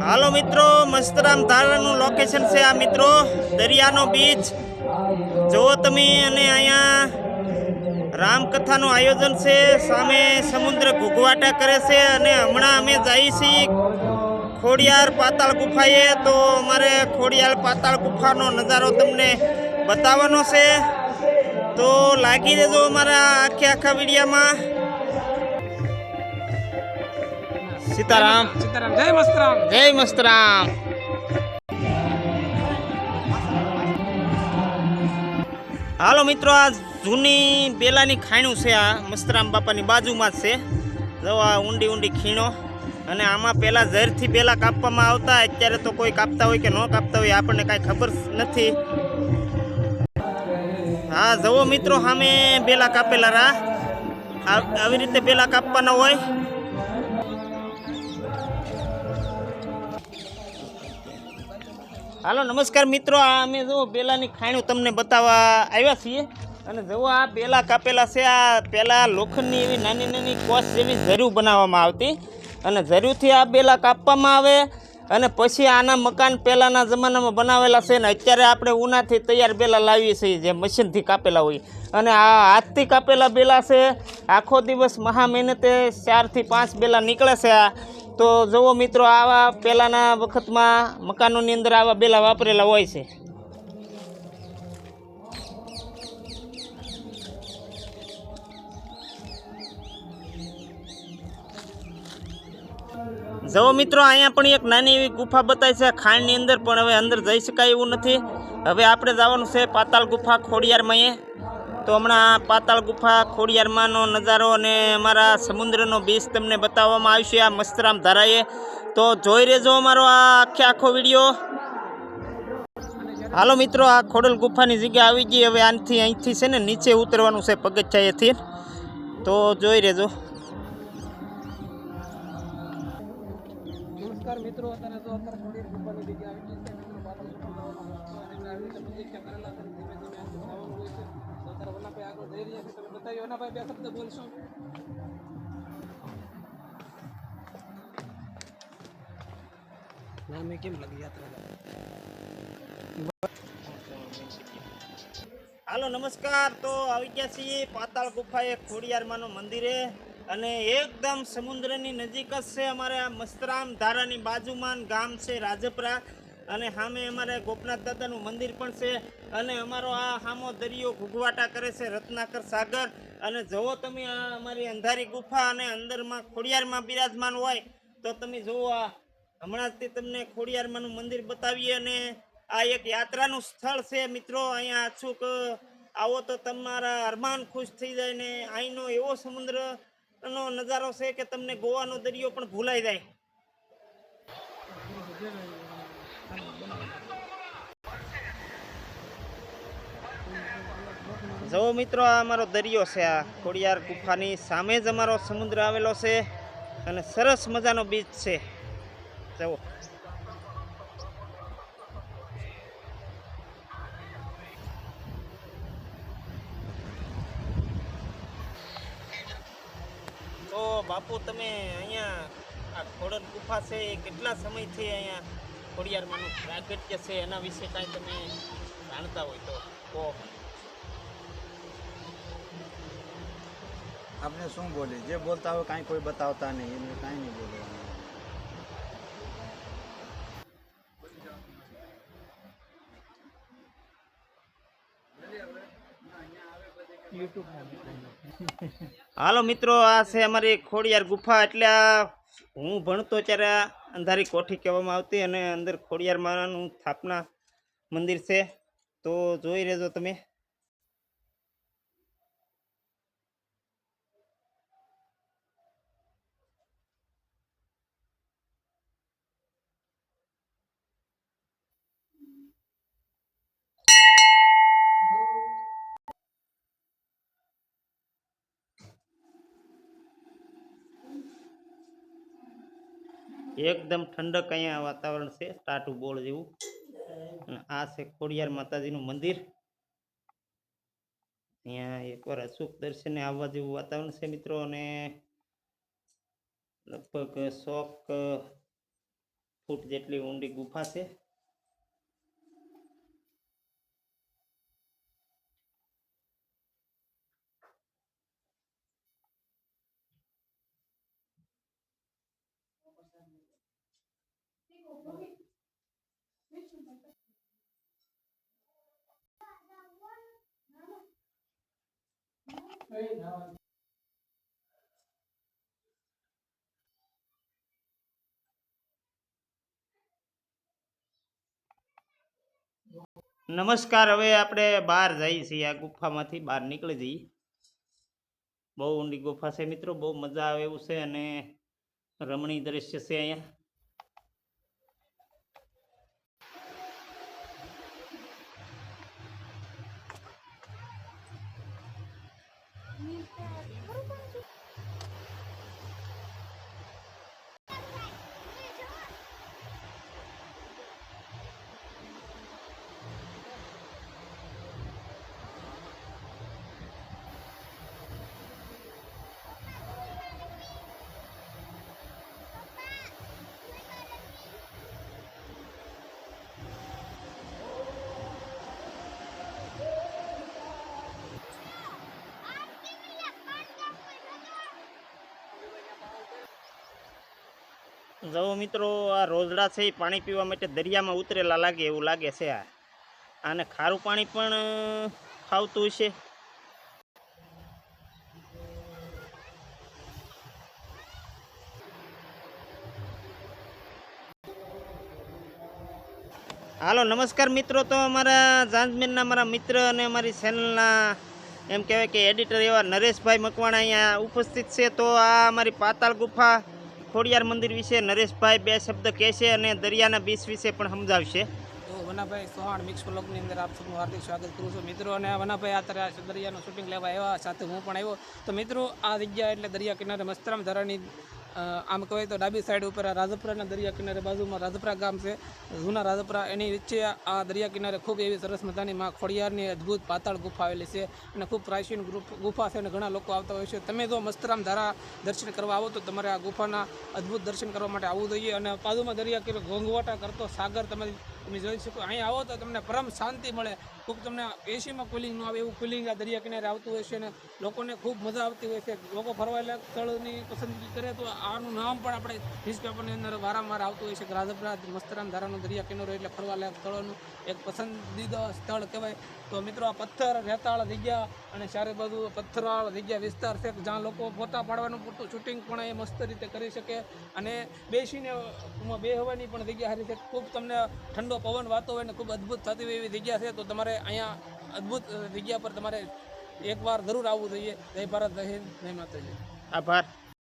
હાલો મિત્રો મસ્તરામ ધારાનું લોકેશન છે આ મિત્રો, દરિયાનો બીચ જુઓ તમે અને અહીંયા રામકથાનું આયોજન છે, સામે સમુદ્ર ઘૂઘવાટા કરે છે અને હમણાં અમે જઈએ છીએ ખોડિયાર પાતાળ ગુફાએ. તો અમારે ખોડિયાર પાતાળ ગુફાનો નજારો તમને બતાવવાનો છે. તો લાગી દેજો અમારા આખે આખા વિડીયામાં. સીતારામ. સીતારામ જય મસ્તરામ. જય મસ્તરામ. હાલો મિત્રો આ જૂની બેલાની ખાણું છે આ મસ્તરામ બાપાની બાજુમાં જ છે. જો આ ઊંડી ઊંડી ખીણો. અને આમાં પહેલાં ઝેરથી બેલા કાપવામાં આવતા અત્યારે તો કોઈ કાપતા હોય કે ન કાપતા હોય આપણને કાંઈ ખબર નથી. હા જવો મિત્રો, સામે બેલા કાપેલા રા. આવી રીતે બેલા કાપવાના હોય. હાલો, નમસ્કાર મિત્રો, આ અમે જો બેલાની ખાણું તમને બતાવવા આવ્યા છીએ. અને જુઓ આ બેલા કાપેલા છે, આ પહેલાં લોખંડની એવી નાની નાની કોસ જેવી ઝરૂ બનાવવામાં આવતી. અને ઝરૂથી આ બેલા કાપવામાં આવે અને પછી આના મકાન પહેલાંના જમાનામાં બનાવેલા છે ને, અત્યારે આપણે ઉનાથી તૈયાર બેલા લાવીએ છીએ, જે મશીનથી કાપેલા હોય. અને આ હાથથી કાપેલા બેલા છે, આખો દિવસ મહા મહેનતે ચારથી પાંચ બેલા નીકળે છે આ. તો જુઓ મિત્રો, આવા પહેલાંના વખતમાં મકાનોની અંદર આવા બેલા વાપરેલા હોય છે. જુઓ મિત્રો, અહીંયા પણ એક નાની એવી ગુફા બતાવી છે, ખાણની અંદર, પણ હવે અંદર જઈ શકાય એવું નથી. હવે આપણે જવાનું છે પાતાળ ગુફા ખોડિયારમાં તો હમણાં પાતાળ ગુફા ખોડિયારમાંનો નજારો અને અમારા સમુદ્રનો બીચ તમને બતાવવામાં આવશે આ મસ્તરામ ધારાએ. તો જોઈ રહેજો અમારો આ આખે આખો વીડિયો. હાલો મિત્રો, આ ખોડલ ગુફાની જગ્યા આવી ગઈ. હવે આનથી અહીંથી છે ને નીચે ઉતરવાનું છે પગથિયાએથી. તો જોઈ રહેજો. નમસ્કાર મિત્રો અત્યારે તો અત્યારે થોડી ઉપરની જગ્યા આવી ગઈ છે મિત્રો પ્રતિજ્ઞા કરેલા છે ધીમે ધીમે જવાનું હોય છે. અત્યારે વનાભાઈ આગળ જઈ રહ્યા છે તમે બતાવી વનાભાઈ બે શબ્દ બોલશો? નામે કેમ લાગી યાત્રા હાલો નમસ્કાર. તો આવી ગયા છીએ પાતાળ ગુફાએ ખોડિયારમાંનું મંદિરે. અને એકદમ સમુદ્રની નજીક જ છે અમારે મસ્તરામ ધારાની બાજુમાં ગામ છે રાજપરા. અને સામે અમારે ગોપનાથ દાદાનું મંદિર પણ છે. અને અમારો આ સામો દરિયો ઘૂઘવાટા કરે છે રત્નાકર સાગર. અને જુઓ તમે આ અમારી અંધારી ગુફા અને અંદરમાં ખોડિયારમાં બિરાજમાન હોય તો તમે જુઓ આ. હમણાં તે તમને ખોડિયારમાંનું મંદિર બતાવીએ અને આ એક યાત્રાનું સ્થળ છે. મિત્રો, અહીંયા અચૂક આવો તો તમારા અરમાન ખુશ થઈ જાય ને અહીંનો એવો સમુદ્ર નો નજારો છે કે તમને ગોવાનો દરિયો પણ ભૂલાઈ જાય. જવો મિત્રો, આ અમારો દરિયો છે, આ ખોડિયાર ગુફાની સામે જ અમારો સમુદ્ર આવેલો છે અને સરસ મજાનો બીચ છે. જુઓ. તો બાપુ, તમે અહીંયા આ ખોડલ ગુફા છે એ કેટલા સમયથી અહીંયા ખોડિયારમાંનું પ્રાગટ્ય છે એના વિશે કાંઈ તમે જાણતા હોય તો કહો. આપણે શું બોલીએ જે બોલતા હોય કાંઈ કોઈ બતાવતા નહીં, એમને કાંઈ નહીં બોલવાનું હાલો મિત્રો, આ છે અમારી ખોડિયાર ગુફા. એટલે હું ભણતો ત્યારે અંધારી કોઠી કહેવામાં આવતી અને અંદર ખોડિયાર માનું સ્થાપના મંદિર છે. તો જોઈ રહેજો તમે. એકદમ ઠંડક અહીંયા વાતાવરણ છે, ટાટુ બોળ જેવું. અને આ છે ખોડિયાર માતાજીનું મંદિર. અહીંયા એકવાર અચૂક દર્શને આવવા જેવું વાતાવરણ છે મિત્રો, અને લગભગ સોક ફૂટ જેટલી ઊંડી ગુફા છે. નમસ્કાર, હવે આપણે બહાર જઈએ છીએ. આ ગુફામાંથી બહાર નીકળી જઈએ. બહુ ઊંડી ગુફા છે મિત્રો, બહુ મજા આવે એવું છે અને રમણીય દ્રશ્ય છે અહીંયા. જુઓ મિત્રો, આ રોજડા છે એ પાણી પીવા માટે દરિયામાં ઉતરેલા લાગે એવું લાગે છે આ. આને ખારું પાણી પણ ખાવતું હશે. હાલો, નમસ્કાર મિત્રો. તો અમારા જાંજમેરના મારા મિત્ર અને અમારી ચેનલના એમ કહેવાય કે એડિટર એવા નરેશભાઈ મકવાણા અહીંયા ઉપસ્થિત છે. તો આ અમારી પાતાળ ગુફા ખોડિયાર મંદિર વિશે નરેશભાઈ બે શબ્દ કહેશે અને દરિયાના બીચ વિશે પણ સમજાવશે. તો વનાભાઈ સોહાણ મિક્સ બ્લોગની અંદર આપ સૌનું હાર્દિક સ્વાગત કરું છું. મિત્રો, અને વનાભાઈ અત્યારે દરિયાનું શૂટિંગ લેવા આવ્યા સાથે હું પણ આવ્યો. તો મિત્રો, આ જગ્યા એટલે દરિયા કિનારે મસ્તરામ ધરાની આમ કહેવાય તો ડાબી સાઈડ ઉપર આ રાજપરાના દરિયા કિનારે બાજુમાં રાજપરા ગામ છે. જૂના રાજપરા એની વચ્ચે આ દરિયા કિનારે ખૂબ એવી સરસ મજાની માં ખોડિયારની અદ્ભુત પાતાળ ગુફા આવેલી છે અને ખૂબ પ્રાચીન ગુફા છે અને ઘણા લોકો આવતા હોય છે. તમે જો મસ્તરામ ધારા દર્શન કરવા આવો તો તમારે આ ગુફાના અદ્ભુત દર્શન કરવા માટે આવવું જોઈએ અને બાજુમાં દરિયા કિનારે ઘોંઘવાટા કરતો સાગર, તમે તમે જોઈ શકો, અહીં આવો તો તમને પરમ શાંતિ મળે. ખૂબ તમને એસીમાં કુલિંગ ન આવે, એવું કુલિંગ આ દરિયા કિનારે આવતું હોય છે અને લોકોને ખૂબ મજા આવતી હોય છે. લોકો ફરવાયેલા સ્થળની પસંદગી કરે તો આનું નામ પણ આપણે ન્યૂઝપેપરની અંદર વારંવાર આવતું હોય છે કે રાજપરા મસ્તરામ ધારાનો દરિયા કિનારો એટલે ફરવાલાયક સ્થળોનું એક પસંદીદા સ્થળ કહેવાય. તો મિત્રો આ પથ્થર, રેતાળ જગ્યા અને ચારે બાજુ પથ્થરવાળ જગ્યા વિસ્તાર છે જ્યાં લોકો ફોટા પાડવાનું પૂરતું શૂટિંગ પણ એ મસ્ત રીતે કરી શકે અને બેસીને બે હવાની પણ જગ્યા સારી છે. ખૂબ તમને ઠંડો પવન વાતો હોય ને ખૂબ અદ્ભુત થતી હોય એવી જગ્યા છે, તો તમારે અહીંયા અદ્ભુત જગ્યા પર તમારે એકવાર જરૂર આવવું જોઈએ. જય ભારત, જય હિન્દ, જય માતાજી. આભાર.